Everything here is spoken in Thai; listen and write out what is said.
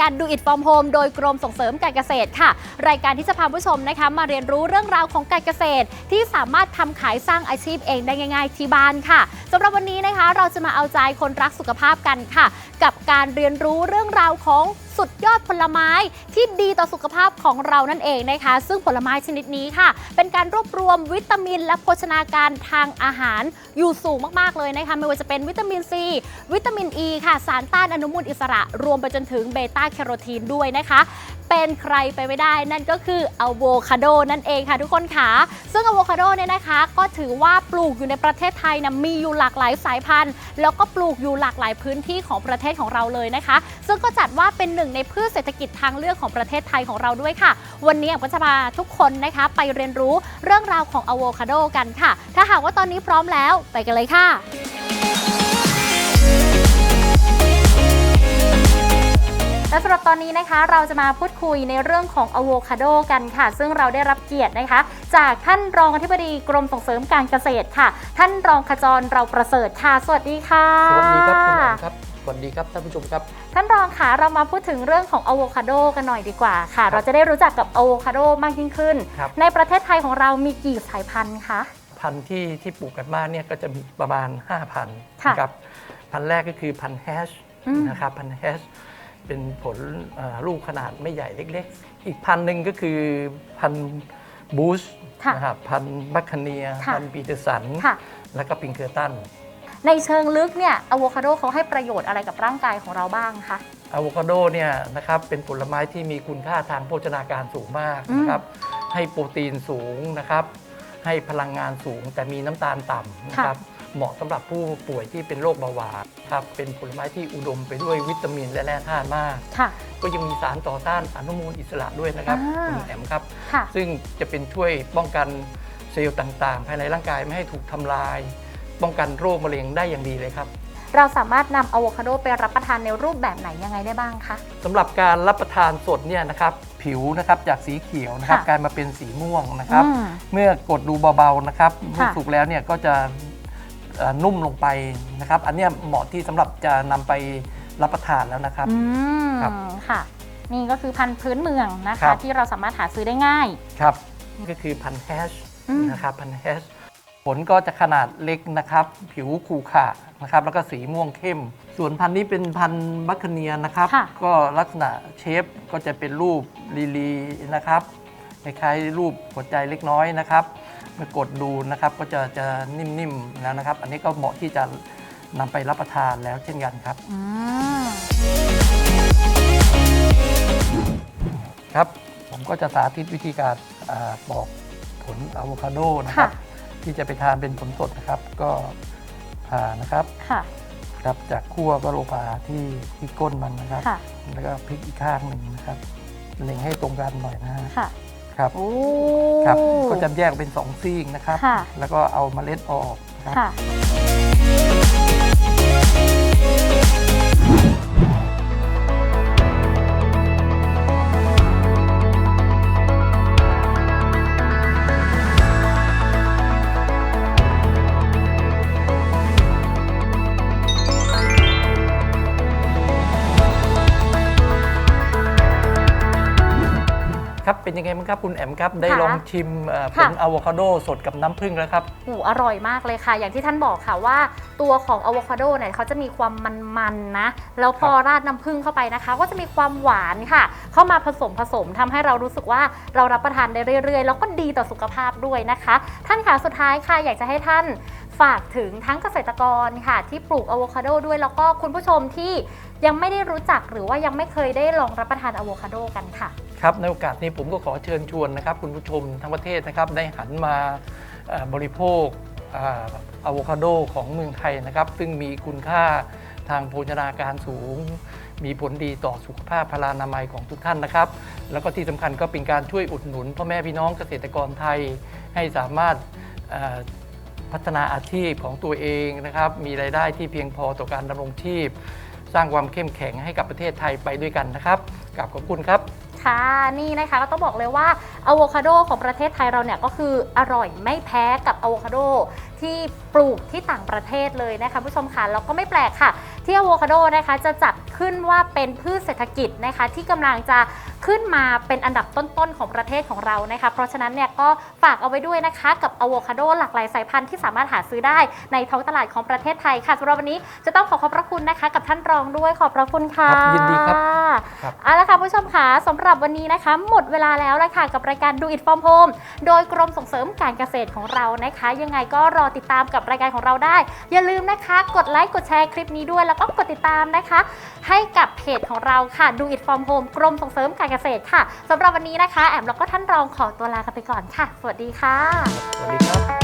การ Do It From Home โดยกรมส่งเสริมการเกษตรค่ะ รายการที่จะพาผู้ชมนะคะมาเรียนรู้เรื่องราวของการเกษตร ที่สามารถทำขายสร้างอาชีพเองได้ง่าย ๆ ที่บ้านค่ะสำหรับวันนี้นะคะ เราจะมาเอาใจคนรักสุขภาพกันค่ะ กับการเรียนรู้เรื่องราวของสุดยอดผลไม้ที่ดีต่อสุขภาพของเรานั่นเองนะคะ ซึ่งผลไม้ชนิดนี้ค่ะ เป็นการรวบรวมวิตามิน และโภชนาการทางอาหารอยู่สูงมากๆเลยนะคะ ไม่ว่าจะเป็นวิตามินซีวิตามินอ e ีค่ะ สารต้านอนุมูลอิสระ รวมไปจนถึงเบต้าแคโรทีนด้วยนะคะ เป็นใครไปไม่ได้นั่นก็คืออะโวคาโดนั่นเองค่ะทุกคนค่ะซึ่งอะโวคาโดเนี่ยนะคะก็ถือว่าปลูกอยู่ในประเทศไทยนะมีอยู่หลากหลายสายพันธุ์ แล้วก็ปลูกอยู่หลากหลายพื้นที่ของประเทศของเราเลยนะคะ ซึ่งก็จัดว่าเป็นหนึ่งในพืชเศรษฐกิจทางเลือกของประเทศไทยของเราด้วยค่ะ วันนี้ก็จะพาทุกคนนะคะไปเรียนรู้เรื่องราวของอะโวคาโดกันค่ะ ถ้าหากว่าตอนนี้พร้อมแล้วไปกันเลยค่ะ ตอนนี้นะคะเราจะมาพูดคุยในเรื่องของอะโวคาโดกันค่ะ ซึ่งเราได้รับเกียรตินะคะ จากท่านรองอธิบดีกรมส่งเสริมการเกษตรค่ะ ท่านรองขจรเราประเสริฐค่ะ สวัสดีค่ะ สวัสดีครับคุณแอมครับสวัสดีครับท่านผู้ชมครับ ท่านรองค่ะเรามาพูดถึงเรื่องของอะโวคาโดกันหน่อยดีกว่าค่ะ เราจะได้รู้จักกับอะโวคาโดมากยิ่งขึ้น ครับ ในประเทศไทยของเรามีกี่สายพันธุ์คะ พันธุ์ที่ที่ปลูกกันมากเนี่ยก็จะมีประมาณ5พันธุ์ค่ะนะครับพันธุ์แรกก็คือพันธุ์แฮชอืมนะครับพันธุ์แฮช เป็นผลเอ่อลูกขนาดไม่ใหญ่เล็กๆ อีกพันธุ์หนึ่งก็คือพันธุ์บูชค่ะนะครับพันธุ์บัคคาเนียค่ะพันธุ์ปีเตอร์สันค่ะแล้วก็ปิงเกอร์ตัน ในเชิงลึกเนี่ยอะโวคาโดเขาให้ประโยชน์อะไรกับร่างกายของเราบ้างคะอะโวคาโดเนี่ยนะครับเป็นผลไม้ที่มีคุณค่าทางโภชนาการสูงมากนะครับให้โปรตีนสูงนะครับ ให้พลังงานสูงแต่มีน้ำตาลต่ำนะครับ เหมาะสำหรับผู้ป่วยที่เป็นโรคเบาหวานครับเป็นผลไม้ที่อุดมไปด้วยวิตามินและแร่ธาตุมากค่ะก็ยังมีสารต่อต้านอนุมูลอิสระด้วยนะครับอ่าคุณแอมครับค่ะซึ่งจะเป็นช่วยป้องกันเซลล์ต่างๆ ภายในร่างกายไม่ให้ถูกทำลาย ป้องกันโรคมะเร็งได้อย่างดีเลยครับเราสามารถนำอะโวคาโดไปรับประทานในรูปแบบไหนยังไงได้บ้างคะสำหรับการรับประทานสดเนี่ยนะครับผิวนะครับจากสีเขียวนะครับค่ะกลายมาเป็นสีม่วงนะครับอืมเมื่อกดดูเบาๆนะครับเมื่อค่ะสุกแล้วเนี่ยก็จะเอ่อ นุ่มลงไปนะครับ อันเนี้ยเหมาะที่สำหรับจะนำไปรับประทานแล้วนะครับ อืมครับค่ะ นี่ก็คือพันธุ์พื้นเมืองนะครัคะ บ ที่เราสามารถหาซื้อได้ง่าย ครับนี่ก็คือพันธุ์แฮชอืม นะครับพันธุ์แฮชผลก็จะขนาดเล็กนะครับ ผิวขูขระนะครับ แล้วก็สีม่วงเข้ม ส่วนพันธุ์นี้เป็นพันธุ์บัคคาเนียนะครับ ค่ะ ก็ลักษณะเชฟก็จะเป็นรูปลีลีนะครับคล้ายๆรูปหัวใจเล็กน้อยนะครับเมื่อ กดดูนะครับก็จะจะนิ่มๆแล้วนะครับ อันนี้ก็เหมาะที่จะนำไปรับประทานแล้วเช่นกันครับ อืมครับ ผมก็จะสาธิตวิธีการอาปอกผลอะโวคาโดนะคค่ะรับ ที่จะไปทานเป็นผลสดนะครับก็ผ่านะครับค่ะครับจากขั้วก็ลงมาที่ที่ก้นมันนะครับ ค่ะแล้วก็พลิกอีกข้างหนึ่งนะครับเล็งให้ตรงกันหน่อยนะฮะ ค่ะ ครับโอ้ ครับ ก็จะแยกเป็นสองซีกนะครับ ค่ะ แล้วก็เอาเมล็ดออกนะครับ ค่ะ เป็นยังไงบ้างครับคุณแอมครับได้ค่ะลองชิมเอ่อผค่ะ ลอะโวคาโดสดกับน้ำผึ้งแล้วครับโอ้อร่อยมากเลยค่ะ อย่างที่ท่านบอกค่ะว่าตัวของอะโวคาโดเนี่ยเขาจะมีความมันๆนะ แล้วพอราดน้ำผึ้งเข้าไปนะคะ ก็จะมีความหวานค่ะ เข้ามาผสมผสมทำให้เรารู้สึกว่าเรารับประทานได้เรื่อยๆ แล้วก็ดีต่อสุขภาพด้วยนะคะ ท่านค่ะสุดท้ายค่ะ อยากจะให้ท่านฝากถึงทั้งเกษตรกรค่ะ ที่ปลูกอะโวคาโดด้วยแล้วก็คุณผู้ชมที่ยังไม่ได้รู้จักหรือว่ายังไม่เคยได้ลองรับประทานอะโวคาโดกันค่ะ ครับในโอกาสนี้ผมก็ขอเชิญชวนนะครับคุณผู้ชมทั้งประเทศนะครับได้หันมาบริโภคอะโวคาโดของเมืองไทยนะครับ ซึ่งมีคุณค่าทางโภชนาการสูง มีผลดีต่อสุขภาพพลานามัยของทุกท่านนะครับ แล้วก็ที่สำคัญก็เป็นการช่วยอุดหนุนพ่อแม่พี่น้องเกษตรกรไทยให้สามารถพัฒนาอาชีพของตัวเองนะครับ มีรายได้ที่เพียงพอต่อการดำรงชีพ สร้างความเข้มแข็งให้กับประเทศไทยไปด้วยกันนะครับกราบขอบคุณครับ ค่ะนี่นะคะก็ต้องบอกเลยว่าอะโวคาโดของประเทศไทยเราเนี่ยก็คืออร่อยไม่แพ้กับอะโวคาโดที่ปลูกที่ต่างประเทศเลยนะคะผู้ชมค่ะแล้วก็ไม่แปลกค่ะ ที่อะโวคาโดนะคะจะจัด ขึ้นว่าเป็นพืชเศรษฐกิจนะคะที่กำลังจะขึ้นมาเป็นอันดับต้นๆของประเทศของเรานะคะ เพราะฉะนั้นเนี่ยก็ฝากเอาไว้ด้วยนะคะกับอะโวคาโดหลากหลายสายพันธุ์ที่สามารถหาซื้อได้ในท้องตลาดของประเทศไทยค่ะสำหรับวันนี้จะต้องขอขอบพระคุณนะคะ กับท่านรองด้วยขอบพระคุณค่ะครับยินดีครับครับเอาละค่ะผู้ชมค่ะสำหรับวันนี้นะคะ หมดเวลาแล้วละค่ะกับรายการ Do It From Home โดยกรมส่งเสริมการเกษตรของเรานะคะ ยังไงก็รอติดตามกับรายการของเราได้ อย่าลืมนะคะ กดไลค์กดแชร์คลิปนี้ด้วย แล้วก็กดติดตามนะคะให้กับเพจของเราค่ะดูอิทฟอร์มโฮมกรมส่งเสริมการเกษตรค่ะสำหรับวันนี้นะคะ แอมแล้วก็ท่านรองขอตัวลากันไปก่อนค่ะ สวัสดีค่ะ สวัสดีครับ